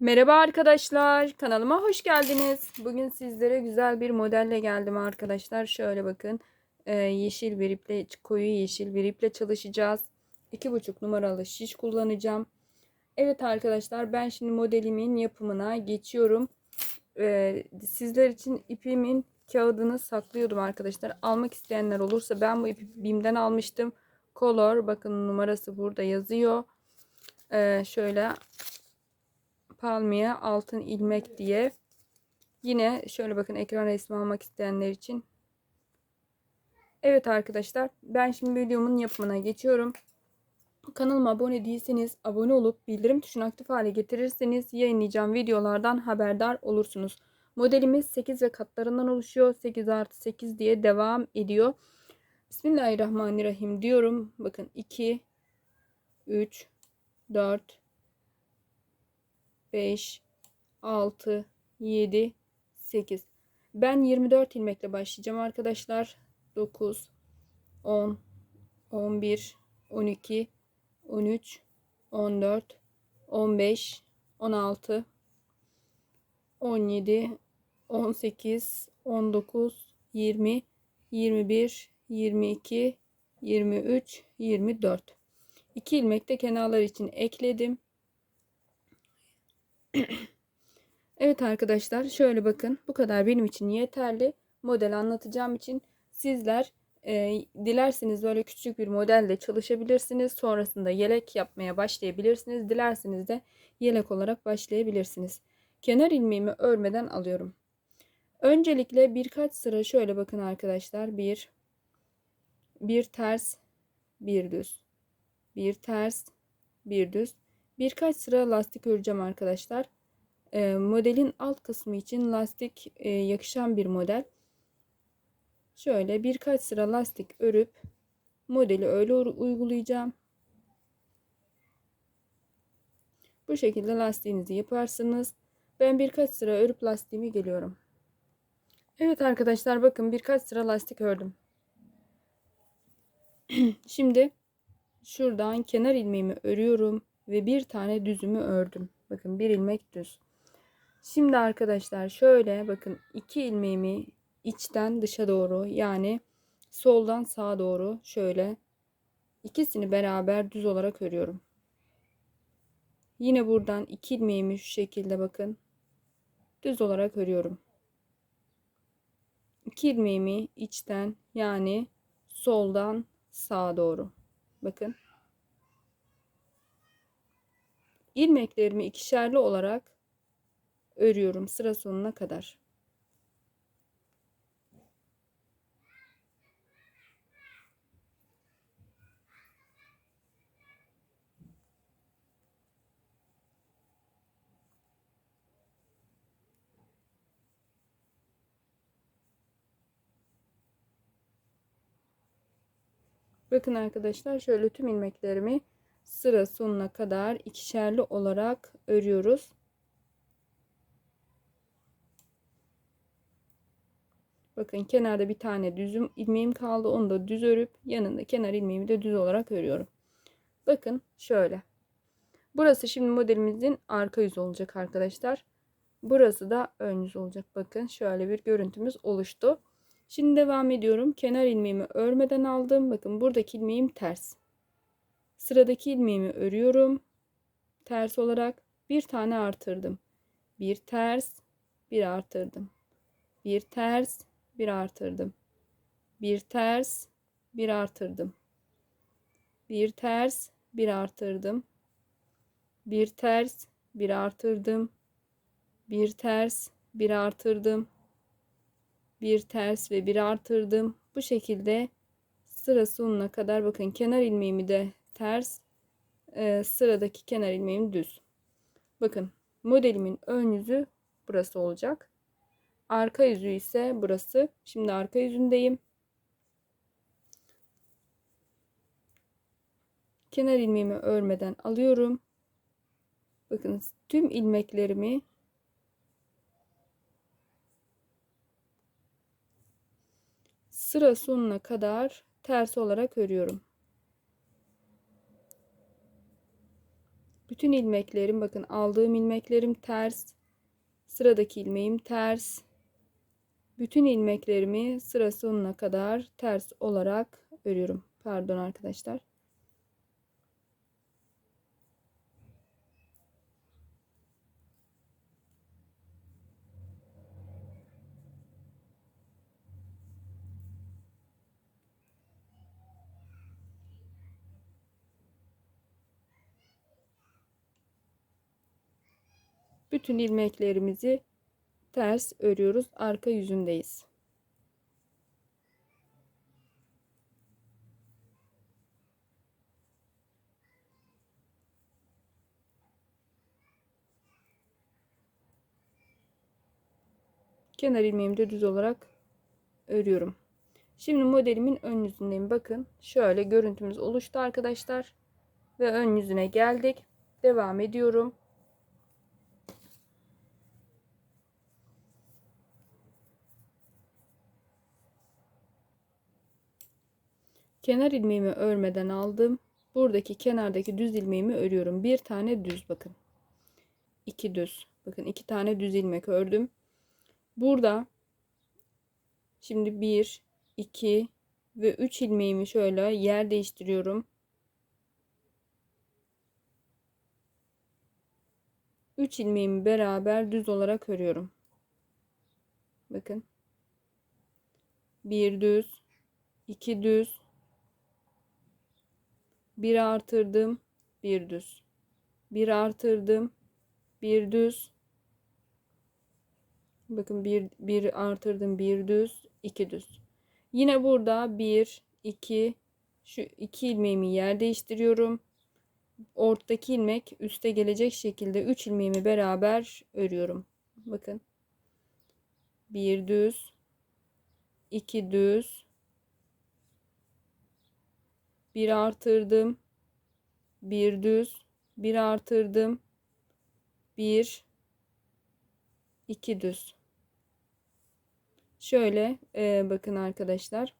Merhaba arkadaşlar, kanalıma hoş geldiniz. Bugün sizlere güzel bir modelle geldim arkadaşlar. Şöyle bakın, e, yeşil bir iple, koyu yeşil bir iple çalışacağız. 2,5 numaralı şiş kullanacağım. Evet arkadaşlar, ben şimdi modelimin yapımına geçiyorum. E, sizler için ipimin kağıdını saklıyordum arkadaşlar. Almak isteyenler olursa ben bu ipi BİM'den almıştım. Color, bakın numarası burada yazıyor. E, şöyle palmiye altın ilmek diye. Yine şöyle bakın ekran resmi almak isteyenler için. Evet arkadaşlar ben şimdi videomun yapımına geçiyorum. Kanalıma abone değilseniz abone olup bildirim tuşunu aktif hale getirirseniz yayınlayacağım videolardan haberdar olursunuz. Modelimiz 8 ve katlarından oluşuyor. 8 artı 8 diye devam ediyor. Bismillahirrahmanirrahim diyorum. Bakın 2, 3, 4, 5, 6, 7, 8. Ben 24 ilmekle başlayacağım arkadaşlar. 9, 10, 11, 12, 13, 14, 15, 16, 17, 18, 19, 20, 21, 22, 23, 24. 2 ilmek de kenarlar için ekledim. evet arkadaşlar şöyle bakın bu kadar benim için yeterli. Model anlatacağım için sizler e, dilerseniz böyle küçük bir modelle çalışabilirsiniz. Sonrasında yelek yapmaya başlayabilirsiniz. Dilerseniz de yelek olarak başlayabilirsiniz. Kenar ilmeğimi örmeden alıyorum. Öncelikle birkaç sıra şöyle bakın arkadaşlar. Bir, bir ters, bir düz, bir ters, bir düz. Birkaç sıra lastik öreceğim arkadaşlar. E, modelin alt kısmı için lastik e, yakışan bir model. Şöyle birkaç sıra lastik örüp modeli öyle uygulayacağım. Bu şekilde lastiğinizi yaparsınız. Ben birkaç sıra örüp lastiğimi geliyorum. Evet arkadaşlar bakın birkaç sıra lastik ördüm. Şimdi şuradan kenar ilmeğimi örüyorum ve bir tane düzümü ördüm. Bakın bir ilmek düz. Şimdi arkadaşlar şöyle bakın iki ilmeğimi içten dışa doğru yani soldan sağa doğru şöyle ikisini beraber düz olarak örüyorum. Yine buradan iki ilmeğimi şu şekilde bakın düz olarak örüyorum. İki ilmeğimi içten yani soldan sağa doğru. Bakın ilmeklerimi ikişerli olarak örüyorum sıra sonuna kadar. Bakın arkadaşlar şöyle tüm ilmeklerimi sıra sonuna kadar ikişerli olarak örüyoruz. Bakın kenarda bir tane düzüm ilmeğim kaldı. Onu da düz örüp yanında kenar ilmeğimi de düz olarak örüyorum. Bakın şöyle. Burası şimdi modelimizin arka yüzü olacak arkadaşlar. Burası da ön yüz olacak. Bakın şöyle bir görüntümüz oluştu. Şimdi devam ediyorum. Kenar ilmeğimi örmeden aldım. Bakın buradaki ilmeğim ters. Sıradaki ilmeğimi örüyorum. Ters olarak bir tane artırdım. Bir ters, bir artırdım. Bir ters, bir artırdım. Bir ters, bir artırdım. Bir ters, bir artırdım. Bir ters, bir artırdım. Bir ters, bir artırdım. Bir ters ve bir artırdım. Bu şekilde sıra sonuna kadar bakın kenar ilmeğimi de ters e, sıradaki kenar ilmeğim düz. Bakın modelimin ön yüzü burası olacak. Arka yüzü ise burası. Şimdi arka yüzündeyim. Kenar ilmeğimi örmeden alıyorum. Bakın tüm ilmeklerimi sıra sonuna kadar ters olarak örüyorum. Bütün ilmeklerim bakın aldığım ilmeklerim ters. Sıradaki ilmeğim ters. Bütün ilmeklerimi sıra sonuna kadar ters olarak örüyorum. Pardon arkadaşlar. Bütün ilmeklerimizi ters örüyoruz. Arka yüzündeyiz. Kenar ilmeğimi de düz olarak örüyorum. Şimdi modelimin ön yüzündeyim. Bakın şöyle görüntümüz oluştu arkadaşlar. Ve ön yüzüne geldik. Devam ediyorum. Kenar ilmeğimi örmeden aldım. Buradaki kenardaki düz ilmeğimi örüyorum. Bir tane düz bakın. İki düz. Bakın iki tane düz ilmek ördüm. Burada şimdi bir, iki ve üç ilmeğimi şöyle yer değiştiriyorum. Üç ilmeğimi beraber düz olarak örüyorum. Bakın. Bir düz, iki düz, bir artırdım, bir düz. Bir artırdım, bir düz. Bakın bir, bir artırdım, bir düz, iki düz. Yine burada bir, iki, şu iki ilmeğimi yer değiştiriyorum. Ortadaki ilmek üste gelecek şekilde üç ilmeğimi beraber örüyorum. Bakın. Bir düz, iki düz, bir artırdım, bir düz, bir artırdım, bir, iki düz. Şöyle e, bakın arkadaşlar.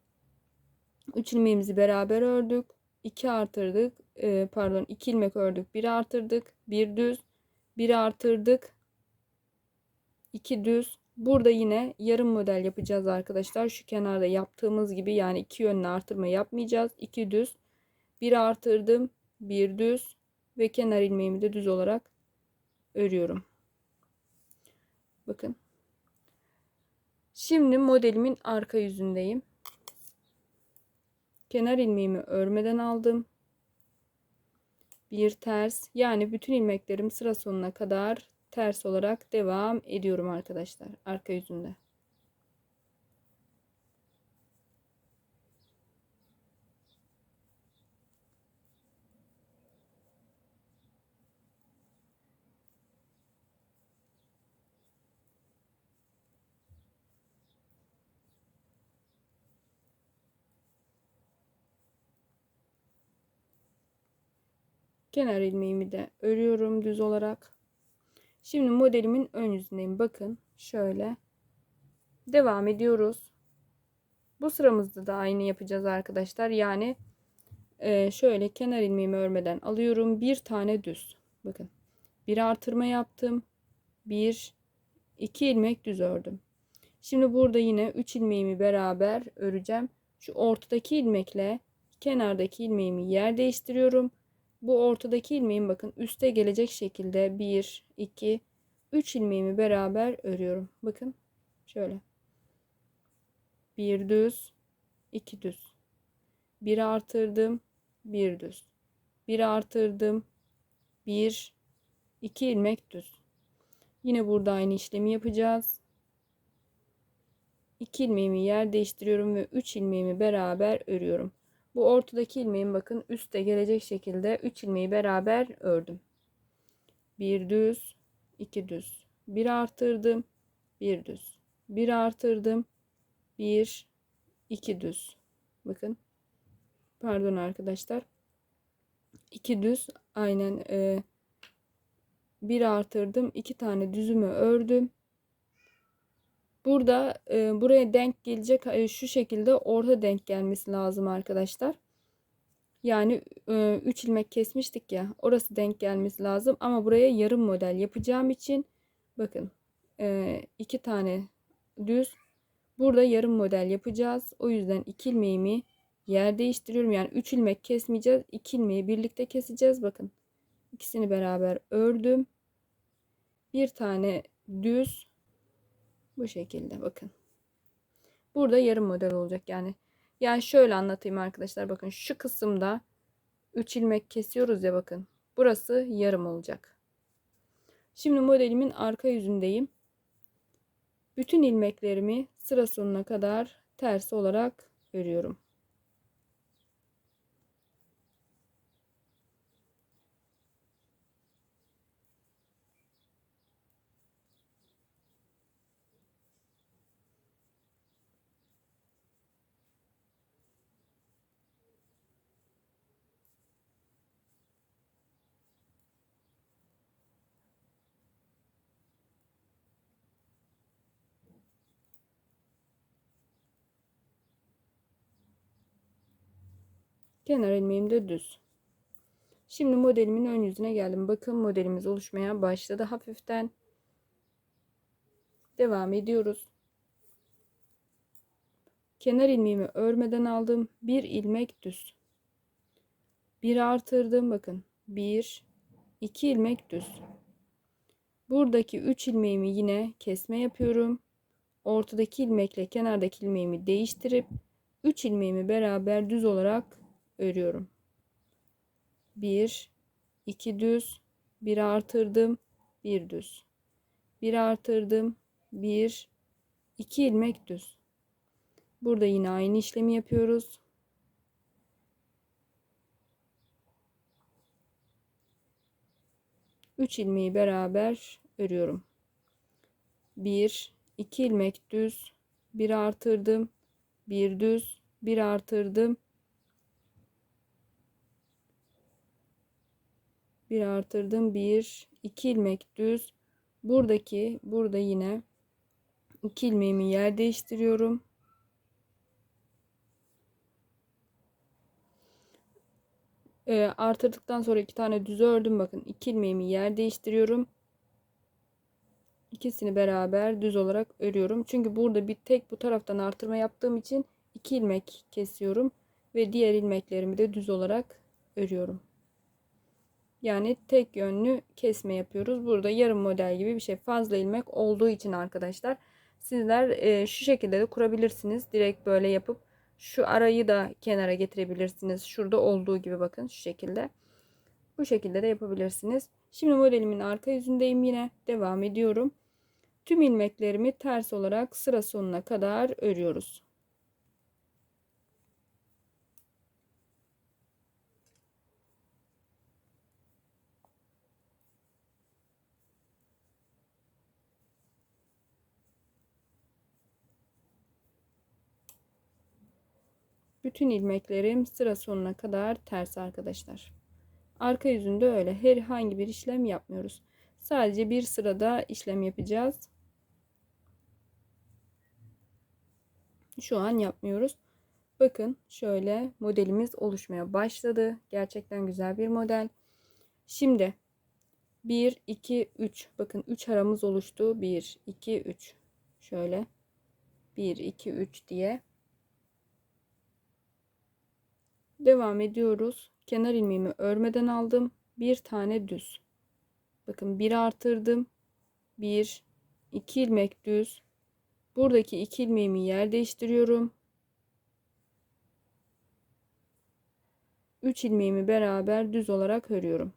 Üç ilmeğimizi beraber ördük. 2 artırdık. E, pardon 2 ilmek ördük. 1 artırdık. 1 düz. 1 artırdık. 2 düz. Burada yine yarım model yapacağız arkadaşlar. Şu kenarda yaptığımız gibi yani iki yönlü artırma yapmayacağız. 2 düz. 1 artırdım. 1 düz. Ve kenar ilmeğimi de düz olarak örüyorum. Bakın. Şimdi modelimin arka yüzündeyim. Kenar ilmeğimi örmeden aldım. Bir ters yani bütün ilmeklerim sıra sonuna kadar ters olarak devam ediyorum arkadaşlar arka yüzünde. Kenar ilmeğimi de örüyorum düz olarak. Şimdi modelimin ön yüzündeyim. Bakın şöyle. Devam ediyoruz. Bu sıramızda da aynı yapacağız arkadaşlar. Yani e, şöyle kenar ilmeğimi örmeden alıyorum. Bir tane düz. Bakın. Bir artırma yaptım. Bir, iki ilmek düz ördüm. Şimdi burada yine 3 ilmeğimi beraber öreceğim. Şu ortadaki ilmekle kenardaki ilmeğimi yer değiştiriyorum. Bu ortadaki ilmeğim bakın üste gelecek şekilde 1, 2, 3 ilmeğimi beraber örüyorum. Bakın şöyle. Bir düz, iki düz. Bir artırdım, bir düz. Bir artırdım, bir, iki ilmek düz. Yine burada aynı işlemi yapacağız. 2 ilmeğimi yer değiştiriyorum ve 3 ilmeğimi beraber örüyorum. Bu ortadaki ilmeğin bakın üste gelecek şekilde 3 ilmeği beraber ördüm. Bir düz, iki düz. Bir artırdım, bir düz. Bir artırdım, bir, iki düz. Bakın. Pardon arkadaşlar. iki düz aynen e, bir artırdım. iki tane düzümü ördüm. Burada e, buraya denk gelecek e, şu şekilde orta denk gelmesi lazım arkadaşlar. Yani 3 ilmek kesmiştik ya. Orası denk gelmesi lazım. Ama buraya yarım model yapacağım için bakın 2 tane düz. Burada yarım model yapacağız. O yüzden 2 ilmeğimi yer değiştiriyorum. Yani 3 ilmek kesmeyeceğiz. 2 ilmeği birlikte keseceğiz. Bakın. ikisini beraber ördüm. Bir tane düz. Bu şekilde bakın. Burada yarım model olacak yani. Yani şöyle anlatayım arkadaşlar. Bakın şu kısımda 3 ilmek kesiyoruz ya bakın. Burası yarım olacak. Şimdi modelimin arka yüzündeyim. Bütün ilmeklerimi sıra sonuna kadar ters olarak örüyorum. Kenar ilmeğim de düz. Şimdi modelimin ön yüzüne geldim. Bakın modelimiz oluşmaya başladı hafiften. Devam ediyoruz. Kenar ilmeğimi örmeden aldım. Bir ilmek düz. Bir artırdım bakın. Bir, iki ilmek düz. Buradaki üç ilmeğimi yine kesme yapıyorum. Ortadaki ilmekle kenardaki ilmeğimi değiştirip 3 ilmeğimi beraber düz olarak örüyorum. 1 2 düz, 1 artırdım, 1 düz. 1 artırdım, 1 2 ilmek düz. Burada yine aynı işlemi yapıyoruz. Üç ilmeği beraber örüyorum. 1 2 ilmek düz, 1 artırdım, 1 düz, 1 artırdım, bir artırdım. Bir iki ilmek düz. Buradaki burada yine iki ilmeğimi yer değiştiriyorum. E, artırdıktan sonra iki tane düz ördüm. Bakın iki ilmeğimi yer değiştiriyorum. İkisini beraber düz olarak örüyorum. Çünkü burada bir tek bu taraftan artırma yaptığım için iki ilmek kesiyorum ve diğer ilmeklerimi de düz olarak örüyorum yani tek yönlü kesme yapıyoruz. Burada yarım model gibi bir şey. Fazla ilmek olduğu için arkadaşlar sizler e, şu şekilde de kurabilirsiniz. Direkt böyle yapıp şu arayı da kenara getirebilirsiniz. Şurada olduğu gibi bakın şu şekilde. Bu şekilde de yapabilirsiniz. Şimdi modelimin arka yüzündeyim yine. Devam ediyorum. Tüm ilmeklerimi ters olarak sıra sonuna kadar örüyoruz. Bütün ilmeklerim sıra sonuna kadar ters arkadaşlar. Arka yüzünde öyle herhangi bir işlem yapmıyoruz. Sadece bir sırada işlem yapacağız. Şu an yapmıyoruz. Bakın şöyle modelimiz oluşmaya başladı. Gerçekten güzel bir model. Şimdi 1, 2, 3. Bakın 3 aramız oluştu. 1, 2, 3. Şöyle 1, 2, 3 diye Devam ediyoruz. Kenar ilmeğimi örmeden aldım. Bir tane düz. Bakın bir artırdım. Bir, iki ilmek düz. Buradaki iki ilmeğimi yer değiştiriyorum. Üç ilmeğimi beraber düz olarak örüyorum.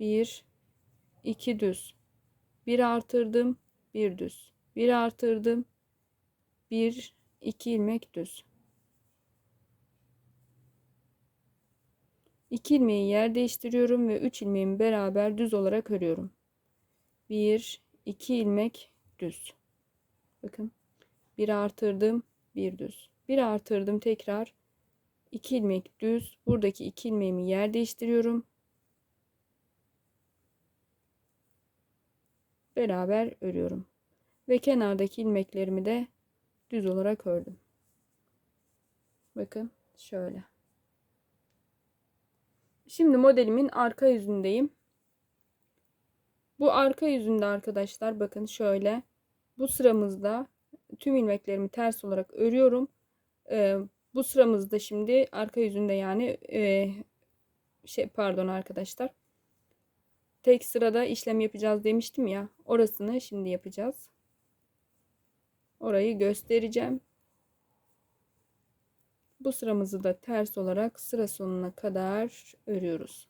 Bir, iki düz. Bir artırdım, bir düz. Bir artırdım, 1 2 ilmek düz. 2 ilmeği yer değiştiriyorum ve 3 ilmeğimi beraber düz olarak örüyorum. 1 2 ilmek düz. Bakın bir artırdım bir düz. Bir artırdım tekrar 2 ilmek düz. Buradaki 2 ilmeğimi yer değiştiriyorum. Beraber örüyorum. Ve kenardaki ilmeklerimi de düz olarak ördüm. Bakın şöyle. Şimdi modelimin arka yüzündeyim. Bu arka yüzünde arkadaşlar bakın şöyle. Bu sıramızda tüm ilmeklerimi ters olarak örüyorum. Ee, bu sıramızda şimdi arka yüzünde yani e, şey pardon arkadaşlar. Tek sırada işlem yapacağız demiştim ya. Orasını şimdi yapacağız. Orayı göstereceğim. Bu sıramızı da ters olarak sıra sonuna kadar örüyoruz.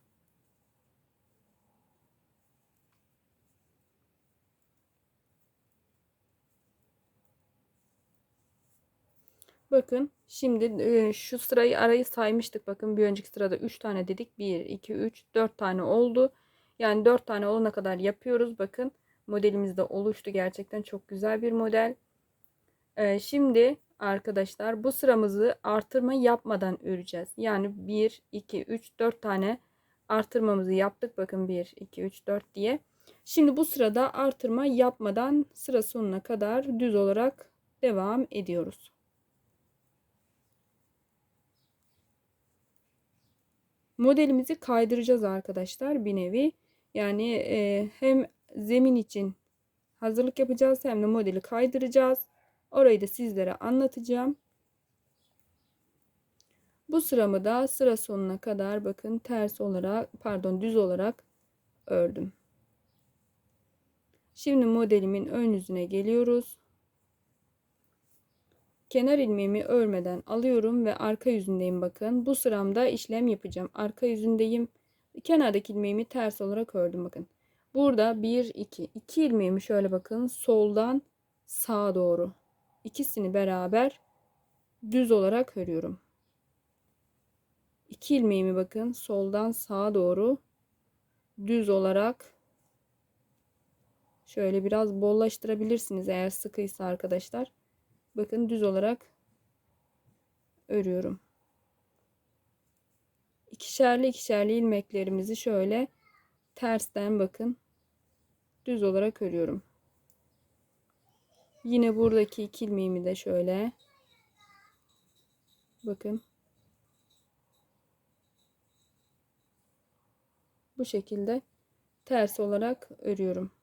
Bakın şimdi e, şu sırayı arayı saymıştık. Bakın bir önceki sırada 3 tane dedik. 1, 2, 3, 4 tane oldu. Yani 4 tane olana kadar yapıyoruz. Bakın modelimiz de oluştu. Gerçekten çok güzel bir model. Ee, şimdi arkadaşlar bu sıramızı artırma yapmadan öreceğiz. Yani 1, 2, 3, 4 tane artırmamızı yaptık. Bakın 1, 2, 3, 4 diye. Şimdi bu sırada artırma yapmadan sıra sonuna kadar düz olarak devam ediyoruz. Modelimizi kaydıracağız arkadaşlar bir nevi. Yani e, hem zemin için hazırlık yapacağız hem de modeli kaydıracağız. Orayı da sizlere anlatacağım. Bu sıramı da sıra sonuna kadar bakın ters olarak pardon düz olarak ördüm. Şimdi modelimin ön yüzüne geliyoruz. Kenar ilmeğimi örmeden alıyorum ve arka yüzündeyim bakın. Bu sıramda işlem yapacağım. Arka yüzündeyim. Kenardaki ilmeğimi ters olarak ördüm bakın. Burada 1 2 2 ilmeğimi şöyle bakın soldan sağa doğru ikisini beraber düz olarak örüyorum. 2 ilmeğimi bakın soldan sağa doğru düz olarak şöyle biraz bollaştırabilirsiniz eğer sıkıysa arkadaşlar. Bakın düz olarak örüyorum. İkişerli ikişerli ilmeklerimizi şöyle tersten bakın düz olarak örüyorum. Yine buradaki iki ilmeğimi de şöyle bakın bu şekilde ters olarak örüyorum.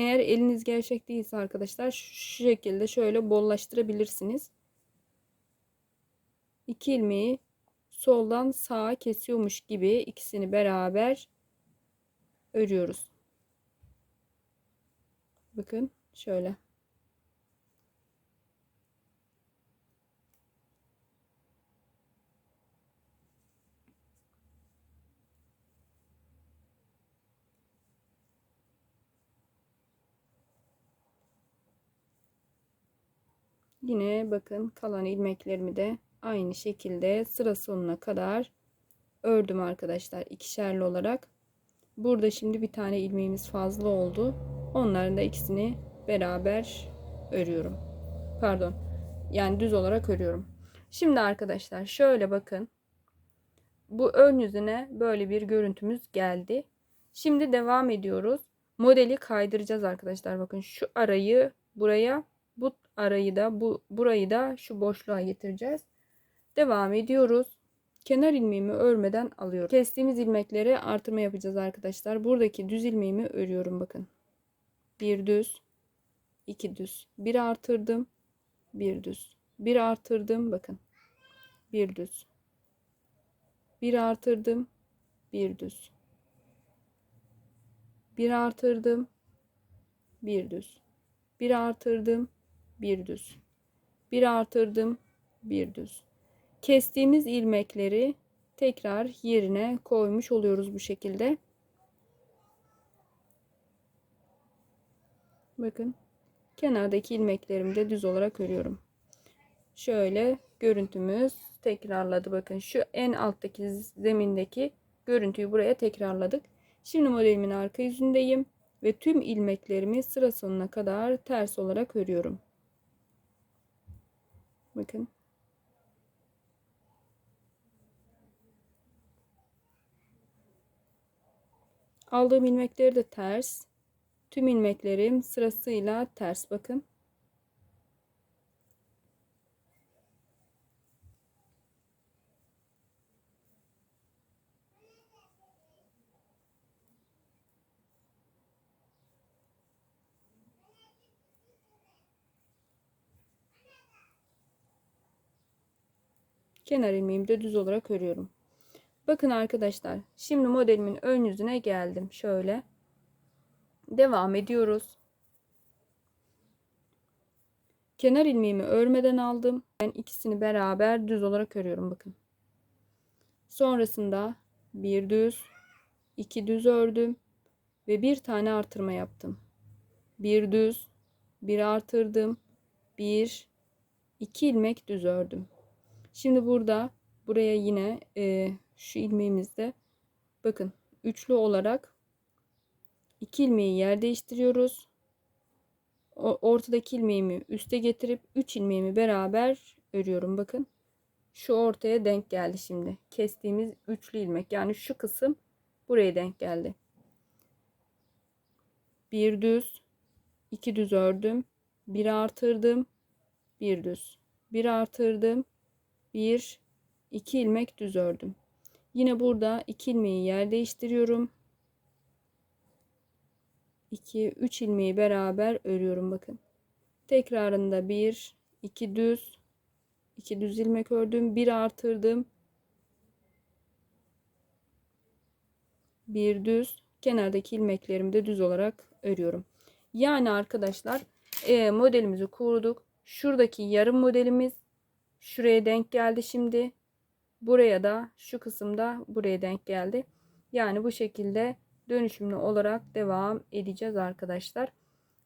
Eğer eliniz gevşek değilse arkadaşlar şu şekilde şöyle bollaştırabilirsiniz. İki ilmeği soldan sağa kesiyormuş gibi ikisini beraber örüyoruz. Bakın şöyle. Yine bakın kalan ilmeklerimi de aynı şekilde sıra sonuna kadar ördüm arkadaşlar ikişerli olarak. Burada şimdi bir tane ilmeğimiz fazla oldu. Onların da ikisini beraber örüyorum. Pardon. Yani düz olarak örüyorum. Şimdi arkadaşlar şöyle bakın. Bu ön yüzüne böyle bir görüntümüz geldi. Şimdi devam ediyoruz. Modeli kaydıracağız arkadaşlar. Bakın şu arayı buraya bu arayı da bu burayı da şu boşluğa getireceğiz. Devam ediyoruz. Kenar ilmeğimi örmeden alıyorum. Kestiğimiz ilmekleri artırma yapacağız arkadaşlar. Buradaki düz ilmeğimi örüyorum bakın. Bir düz, iki düz. Bir artırdım, bir düz. Bir artırdım bakın. Bir düz. Bir artırdım, bir düz. Bir artırdım, bir düz. Bir artırdım, bir düz. Bir artırdım, bir düz. Kestiğimiz ilmekleri tekrar yerine koymuş oluyoruz bu şekilde. Bakın kenardaki ilmeklerimi de düz olarak örüyorum. Şöyle görüntümüz tekrarladı. Bakın şu en alttaki zemindeki görüntüyü buraya tekrarladık. Şimdi modelimin arka yüzündeyim ve tüm ilmeklerimi sıra sonuna kadar ters olarak örüyorum. Bakın. Aldığım ilmekleri de ters. Tüm ilmeklerim sırasıyla ters bakın. Kenar ilmeğimi de düz olarak örüyorum. Bakın arkadaşlar şimdi modelimin ön yüzüne geldim. Şöyle devam ediyoruz. Kenar ilmeğimi örmeden aldım. Ben ikisini beraber düz olarak örüyorum bakın. Sonrasında bir düz, iki düz ördüm ve bir tane artırma yaptım. Bir düz, bir artırdım, bir, iki ilmek düz ördüm. Şimdi burada buraya yine e, şu ilmeğimizde bakın üçlü olarak iki ilmeği yer değiştiriyoruz. O, ortadaki ilmeğimi üste getirip üç ilmeğimi beraber örüyorum. Bakın şu ortaya denk geldi şimdi. Kestiğimiz üçlü ilmek yani şu kısım buraya denk geldi. Bir düz, iki düz ördüm. Bir artırdım, bir düz. Bir artırdım, bir, iki ilmek düz ördüm. Yine burada iki ilmeği yer değiştiriyorum. 2 3 ilmeği beraber örüyorum bakın. Tekrarında 1 2 düz 2 düz ilmek ördüm, 1 artırdım. 1 düz kenardaki ilmeklerimi de düz olarak örüyorum. Yani arkadaşlar e, modelimizi kurduk. Şuradaki yarım modelimiz şuraya denk geldi şimdi. Buraya da şu kısımda buraya denk geldi. Yani bu şekilde dönüşümlü olarak devam edeceğiz arkadaşlar.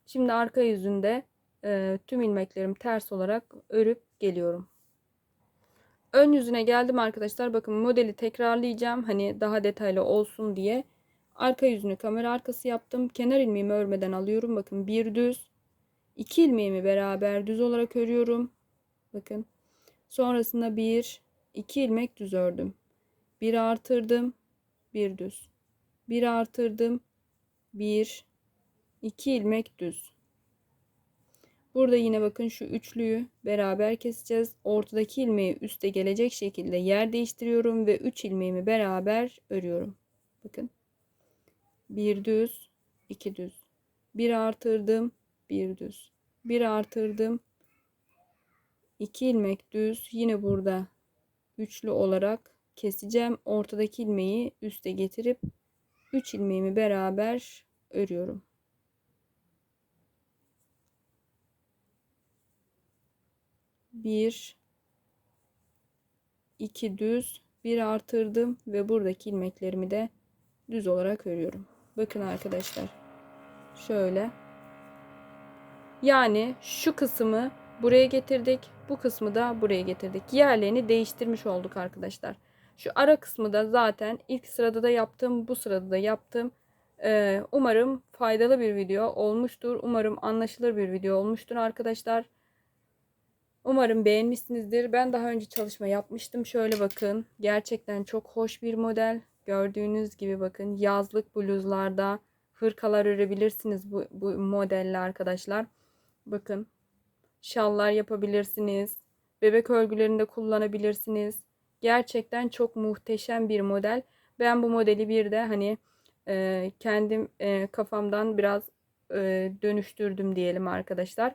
Şimdi arka yüzünde e, tüm ilmeklerim ters olarak örüp geliyorum. Ön yüzüne geldim arkadaşlar. Bakın modeli tekrarlayacağım. Hani daha detaylı olsun diye. Arka yüzünü kamera arkası yaptım. Kenar ilmeğimi örmeden alıyorum. Bakın bir düz. iki ilmeğimi beraber düz olarak örüyorum. Bakın. Sonrasında bir, iki ilmek düz ördüm. Bir artırdım. Bir düz. Bir artırdım. Bir, iki ilmek düz. Burada yine bakın şu üçlüyü beraber keseceğiz. Ortadaki ilmeği üste gelecek şekilde yer değiştiriyorum ve 3 ilmeğimi beraber örüyorum. Bakın. Bir düz, iki düz. Bir artırdım, bir düz. Bir artırdım. 2 ilmek düz. Yine burada üçlü olarak keseceğim. Ortadaki ilmeği üste getirip 3 ilmeğimi beraber örüyorum. Bir, iki düz, bir artırdım ve buradaki ilmeklerimi de düz olarak örüyorum. Bakın arkadaşlar. Şöyle. Yani şu kısmı buraya getirdik. Bu kısmı da buraya getirdik. Yerlerini değiştirmiş olduk arkadaşlar. Şu ara kısmı da zaten ilk sırada da yaptım. Bu sırada da yaptım. Ee, umarım faydalı bir video olmuştur. Umarım anlaşılır bir video olmuştur arkadaşlar. Umarım beğenmişsinizdir. Ben daha önce çalışma yapmıştım. Şöyle bakın. Gerçekten çok hoş bir model. Gördüğünüz gibi bakın yazlık bluzlarda hırkalar örebilirsiniz bu, bu modelle arkadaşlar. Bakın şallar yapabilirsiniz. Bebek örgülerinde kullanabilirsiniz. Gerçekten çok muhteşem bir model. Ben bu modeli bir de hani e, kendim e, kafamdan biraz e, dönüştürdüm diyelim arkadaşlar.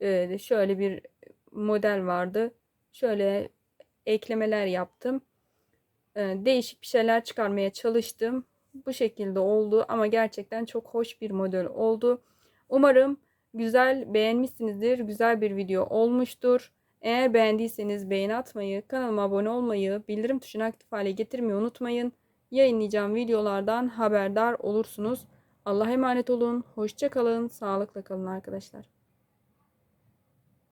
E, şöyle bir model vardı. Şöyle eklemeler yaptım. E, değişik bir şeyler çıkarmaya çalıştım. Bu şekilde oldu ama gerçekten çok hoş bir model oldu. Umarım güzel beğenmişsinizdir. Güzel bir video olmuştur. Eğer beğendiyseniz beğeni atmayı, kanalıma abone olmayı, bildirim tuşunu aktif hale getirmeyi unutmayın. Yayınlayacağım videolardan haberdar olursunuz. Allah'a emanet olun. Hoşça kalın. Sağlıkla kalın arkadaşlar.